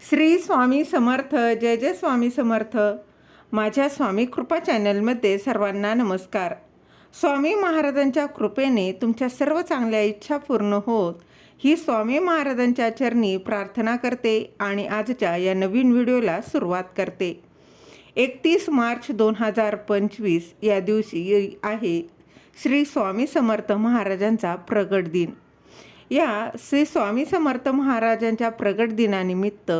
श्री स्वामी समर्थ जय जय स्वामी समर्थ. माझ्या स्वामी कृपा चॅनलमध्ये सर्वांना नमस्कार. स्वामी महाराजांच्या कृपेने तुमच्या सर्व चांगल्या इच्छा पूर्ण होत ही स्वामी महाराजांच्या चरणी प्रार्थना करते आणि आजच्या या नवीन व्हिडिओला सुरुवात करते. एकतीस मार्च दोन हजार पंचवीस या दिवशी आहे श्री स्वामी समर्थ महाराजांचा प्रगट दिन. या श्री स्वामी समर्थ महाराजांच्या प्रगट दिनानिमित्त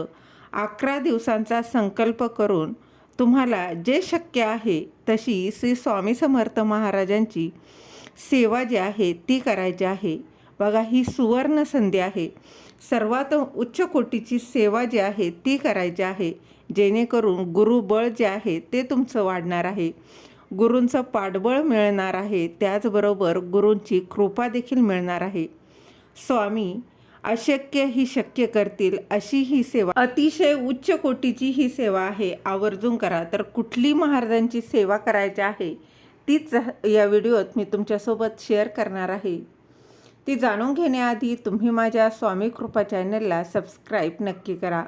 अकरा दिवसांचा संकल्प करून तुम्हाला जे शक्य आहे तशी श्री स्वामी समर्थ महाराजांची सेवा जी आहे ती करायची आहे. बघा ही सुवर्ण संधी आहे. सर्वात उच्च कोटीची सेवा जी आहे ती करायची आहे. जेणेकरून गुरुबळ जे आहे ते तुमचं वाढणार आहे. गुरूंचं पाठबळ मिळणार आहे. त्याचबरोबर गुरूंची कृपा देखील मिळणार आहे. स्वामी अशक्य ही शक्य करतील अशी ही सेवा. अतिशय उच्च कोटीची ही सेवा आहे. आवर्जून करा. तर कुठली महाराजांची सेवा करायची आहे तीच या व्हिडिओत मी तुमच्यासोबत शेअर करणार आहे. ती जाणून घेण्याआधी तुम्ही माझ्या स्वामी कृपा चॅनलला सबस्क्राईब नक्की करा.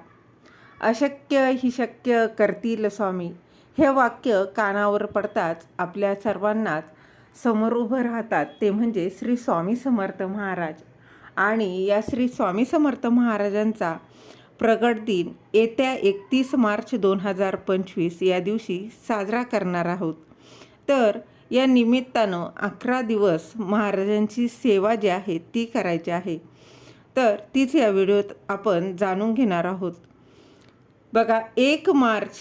अशक्य ही शक्य करतील स्वामी. हे वाक्य कानावर पडताच आपल्या सर्वांनाच समोर उभं राहतात. ते म्हणजे श्री स्वामी समर्थ महाराज. आणि या श्री स्वामी समर्थ महाराजांचा प्रगट दिन येत्या एकतीस मार्च दोन हजार पंचवीस या दिवशी साजरा करणार आहोत. तर या निमित्तानं अकरा दिवस महाराजांची सेवा जी आहे ती करायची आहे. तर तीच या व्हिडिओत आपण जाणून घेणार आहोत. बघा एक मार्च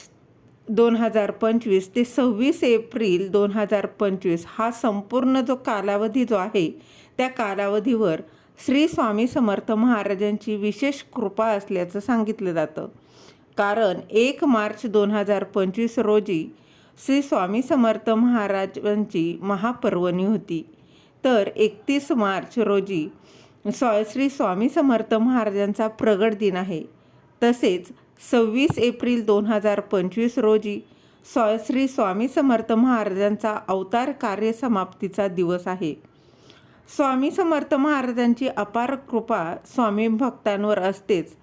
दोन हजार पंचवीस ते सव्वीस एप्रिल दोन हजार पंचवीस हा संपूर्ण जो कालावधी जो आहे त्या कालावधीवर श्री स्वामी समर्थ महाराजांची विशेष कृपा असल्याचं सांगितलं जातं. कारण एक मार्च दोन हजार पंचवीस रोजी श्री स्वामी समर्थ महाराजांची महापर्वणी होती. तर एकतीस मार्च रोजी स्वा श्री स्वामी समर्थ महाराजांचा प्रगट दिन आहे. तसेच सव्वीस एप्रिल दोन हजार पंचवीस रोजी स्वा श्री स्वामी समर्थ महाराजांचा अवतार कार्यसमाप्तीचा दिवस आहे. स्वामी समर्थ महाराजांची अपार कृपा स्वामी भक्तांवर असतेच.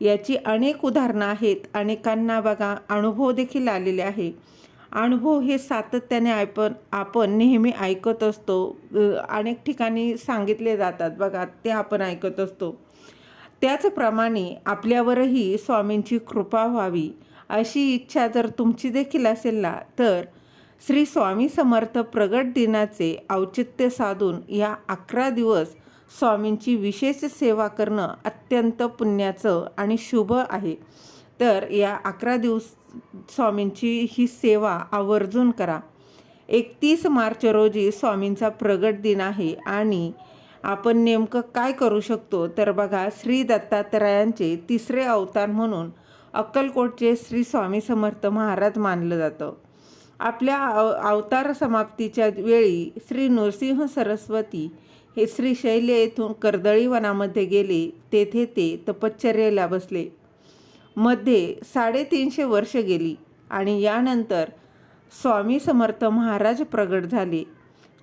याची अनेक उदाहरणं आहेत. अनेकांना बघा अनुभव देखील आलेले आहे. अनुभव हे सातत्याने आपण आपण नेहमी ऐकत असतो. अनेक ठिकाणी सांगितले जातात बघा ते आपण ऐकत असतो. त्याचप्रमाणे आपल्यावरही स्वामींची कृपा व्हावी अशी इच्छा जर तुमची देखील असेल ना तर श्री स्वामी समर्थ प्रगट दिनाचे औचित्य साधून या अकरा दिवस स्वामींची विशेष सेवा करणं अत्यंत पुण्याचं आणि शुभ आहे. तर या अकरा दिवस स्वामींची ही सेवा आवर्जून करा. एकतीस मार्च रोजी स्वामींचा प्रगट दिन आहे आणि आपण नेमकं काय करू शकतो? तर बघा श्री दत्तात्रयांचे तिसरे अवतार म्हणून अक्कलकोटचे श्री स्वामी समर्थ महाराज मानलं जातं. आपल्या अव अवतार समाप्तीच्या वेळी श्री नृसिंह सरस्वती हे श्री शैल्य येथून कर्दळी वनामध्ये गेले. तेथे ते तपश्चर्येला बसले. मध्ये साडेतीनशे वर्ष गेली आणि यानंतर स्वामी समर्थ महाराज प्रगट झाले.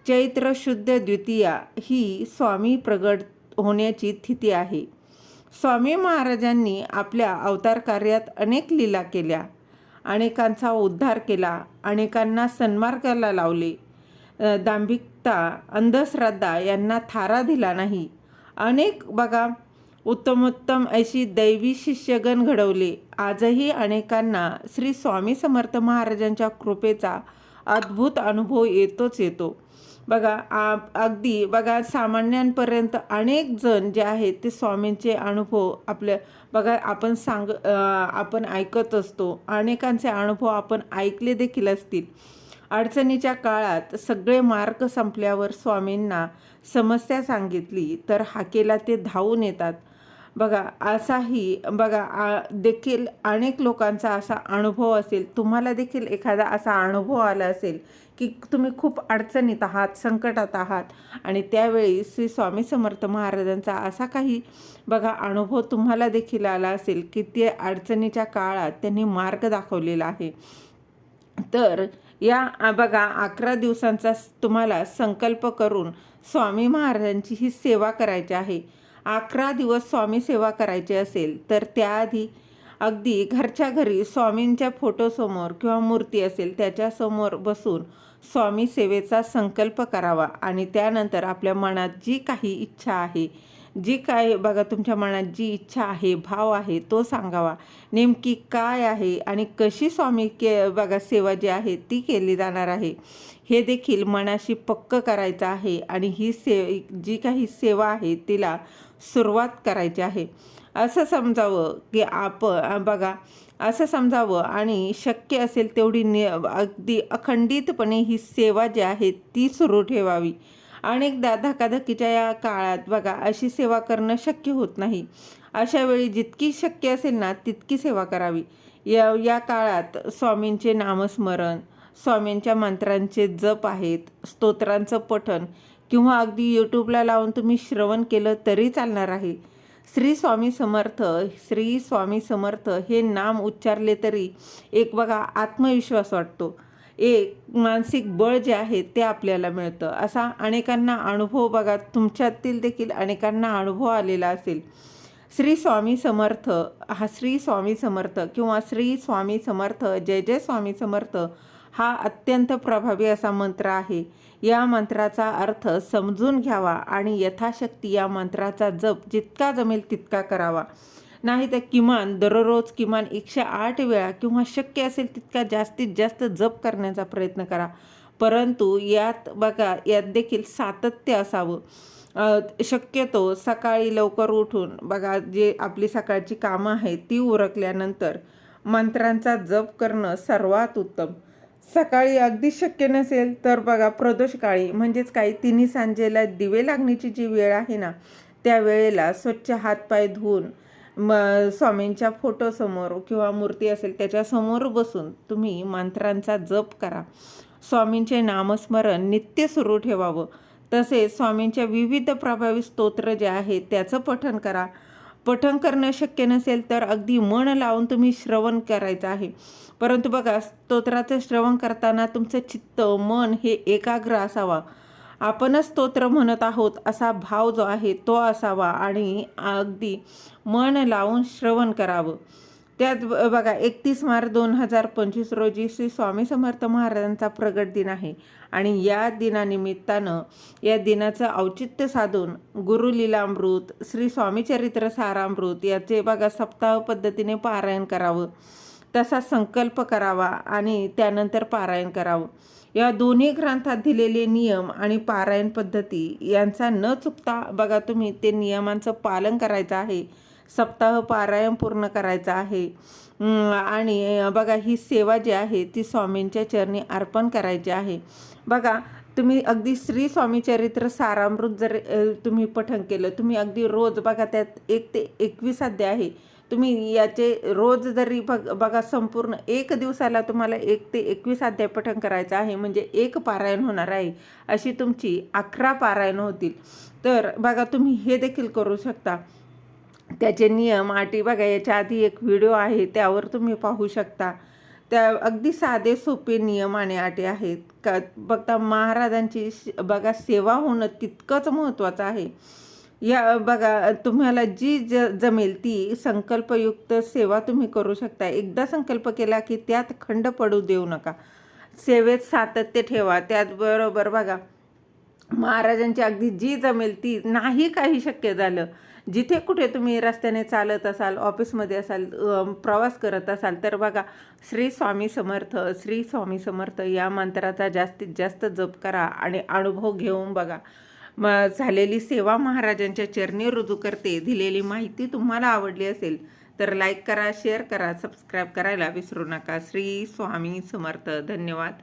चैत्र शुद्ध द्वितीया ही स्वामी प्रगट होण्याची स्थिती आहे. स्वामी महाराजांनी आपल्या अवतार कार्यात अनेक लीला केल्या. अनेकांचा उद्धार केला अनेकांना सन्मार्गाला लावले. दांभिकता अंधश्रद्धा यांना थारा दिला नाही. अनेक बघा उत्तमोत्तम अशी दैवी शिष्यगण घडवले. आजही अनेकांना श्री स्वामी समर्थ महाराजांच्या कृपेचा अद्भुत अनुभव येतोच येतो. बघा अगदी बघा सामान्यांपर्यंत अनेक जण जे आहेत ते स्वामींचे अनुभव आपल्या बघा आपण सांग आपण ऐकत असतो. अनेकांचे अनुभव आपण ऐकले देखील असतील. अडचणीच्या काळात सगळे मार्ग संपल्यावर स्वामींना समस्या सांगितली तर हाकेला ते धावून येतात. बघा असाही बघा देखील अनेक लोकांचा असा अनुभव असेल. तुम्हाला देखील एखादा असा अनुभव आला असेल की तुम्ही खूप अडचणीत आहात संकटात आहात. आणि त्यावेळी श्री स्वामी समर्थ महाराजांचा असा काही बघा अनुभव तुम्हाला देखील आला असेल की ते अडचणीच्या काळात त्यांनी मार्ग दाखवलेला आहे. तर या बघा अकरा दिवसांचा तुम्हाला संकल्प करून स्वामी महाराजांची ही सेवा करायची आहे. अकरा दिवस स्वामी सेवा करायची असेल तर त्याआधी अगदी घरच्या घरी स्वामींच्या फोटोसमोर किंवा मूर्ती असेल त्याच्यासमोर बसून स्वामी सेवेचा संकल्प करावा. आणि त्यानंतर आपल्या मनात जी काही इच्छा आहे जी काय बघा तुमच्या मनात जी इच्छा आहे भाव आहे तो सांगावा. नेमकी काय आहे आणि कशी स्वामी के बघा सेवा जी आहे ती केली जाणार आहे हे देखील मनाशी पक्क करायचं आहे. आणि ही से जी काही सेवा आहे तिला सुरुवात करायची आहे. असं समजावं की आप बघा असं समजावं आणि शक्य असेल तेवढी नि अगदी अखंडितपणे ही सेवा जी आहे ती सुरू ठेवावी. अनेकदा धकाधकीच्या या काळात बघा अशी सेवा करणं शक्य होत नाही. अशा वेळी जितकी शक्य असेल ना तितकी सेवा करावी. या या काळात स्वामींचे नामस्मरण स्वामींच्या मंत्रांचे जप आहेत स्तोत्रांचं पठण किंवा अगदी यूट्यूबला लावून तुम्ही श्रवण केलं तरी चालणार आहे. श्री स्वामी समर्थ श्री स्वामी समर्थ हे नाम उच्चारले तरी एक बघा आत्मविश्वास वाटतो. एक मानसिक बळ जे आहे ते आपल्याला मिळतं. असा अनेकांना अनुभव बघा तुमच्यातील देखील अनेकांना अनुभव आलेला असेल. श्री स्वामी समर्थ हा श्री स्वामी समर्थ किंवा श्री स्वामी समर्थ जय जय स्वामी समर्थ हा अत्यंत प्रभावी असा मंत्र आहे. या मंत्राचा अर्थ समजून घ्यावा आणि यथाशक्ती या मंत्राचा जप जितका जमेल तितका करावा. नाही तर किमान दररोज किमान एकशे आठ वेळा किंवा शक्य असेल तितका जास्तीत जास्त जप करण्याचा प्रयत्न करा. परंतु यात बघा यात देखील सातत्य असावं. शक्यतो सकाळी लवकर उठून बघा जे आपली सकाळची कामं आहेत ती उरकल्यानंतर मंत्रांचा जप करणं सर्वात उत्तम. सकाळी अगदी शक्य नसेल तर बघा प्रदोष काळी म्हणजेच काही तिन्ही सांजेला दिवे लागण्याची जी वेळ आहे ना त्या वेळेला स्वच्छ हातपाय धुवून म स्वामींच्या फोटोसमोर किंवा मूर्ती असेल त्याच्यासमोर बसून तुम्ही मंत्रांचा जप करा. स्वामींचे नामस्मरण नित्य सुरू ठेवावं. तसेच स्वामींच्या विविध प्रभावी स्तोत्र जे आहे त्याचं पठण करा. पठण करणं शक्य नसेल तर अगदी मन लावून तुम्ही श्रवण करायचं आहे. परंतु बघा स्तोत्राचं श्रवण करताना तुमचं चित्त मन हे एकाग्र असावा. आपणच स्तोत्र म्हणत आहोत असा भाव जो आहे तो असावा आणि अगदी मन लावून श्रवण करावं. त्यात बघा एकतीस मार्च दोन हजार पंचवीस रोजी श्री स्वामी समर्थ महाराजांचा प्रगट दिन आहे. आणि या दिनानिमित्तानं या दिनाचं औचित्य साधून गुरुलीलामृत श्री स्वामीचरित्र सारामृत याचे बघा सप्ताह पद्धतीने पारायण करावं. तसा संकल्प करावा आणि त्यानंतर पारायण करावं. या दोन्ही ग्रंथात दिलेले नियम आणि पारायण पद्धती यांचा न चुकता बघा तुम्ही ते नियमांचं पालन करायचं आहे. सप्ताह पारायण पूर्ण करायचा आहे. आणि बघा ही सेवा जी आहे ती स्वामींच्या चरणी अर्पण करायची आहे. बघा तुम्ही अगदी श्री स्वामी चरित्र सारामृत जर तुम्ही पठण केलं तुम्ही अगदी रोज बघा त्यात एक ते एकवीस अध्याय आहे. तुम्ही याचे रोज जरी बघ बघा संपूर्ण एक दिवसाला तुम्हाला एक ते एकवीस अध्याय पठण करायचं आहे म्हणजे एक पारायण होणार आहे अशी तुमची अकरा पारायण होतील. तर बघा तुम्ही हे देखील करू शकता. त्याचे नियम अटी बघा याच्या आधी एक व्हिडिओ आहे त्यावर तुम्ही पाहू शकता. त्या अगदी साधे सोपे नियम आणि आटे आहेत. का बघता महाराजांची बघा सेवा होणं तितकंच महत्त्वाचं आहे. या बघा तुम्हाला जी ज जमेल ती संकल्पयुक्त सेवा तुम्ही करू शकता. एकदा संकल्प केला की त्यात खंड पडू देऊ नका. सेवेत सातत्य ठेवा. त्याचबरोबर बघा महाराजांची अगदी जी जमेल ती नाही काही शक्य झालं. जिथे कुठे तुम्ही रस्त्याने चालत असाल ऑफिसमध्ये असाल प्रवास करत असाल तर बघा श्री स्वामी समर्थ श्री स्वामी समर्थ या मंत्राचा जास्तीत जास्त जप करा आणि अनुभव घेऊन बघा. म झालेली सेवा महाराजांच्या चरणी रुजू करते दिलेली माहिती तुम्हाला आवडली असेल तर लाईक करा शेअर करा सबस्क्राईब करायला विसरू नका. श्री स्वामी समर्थ धन्यवाद.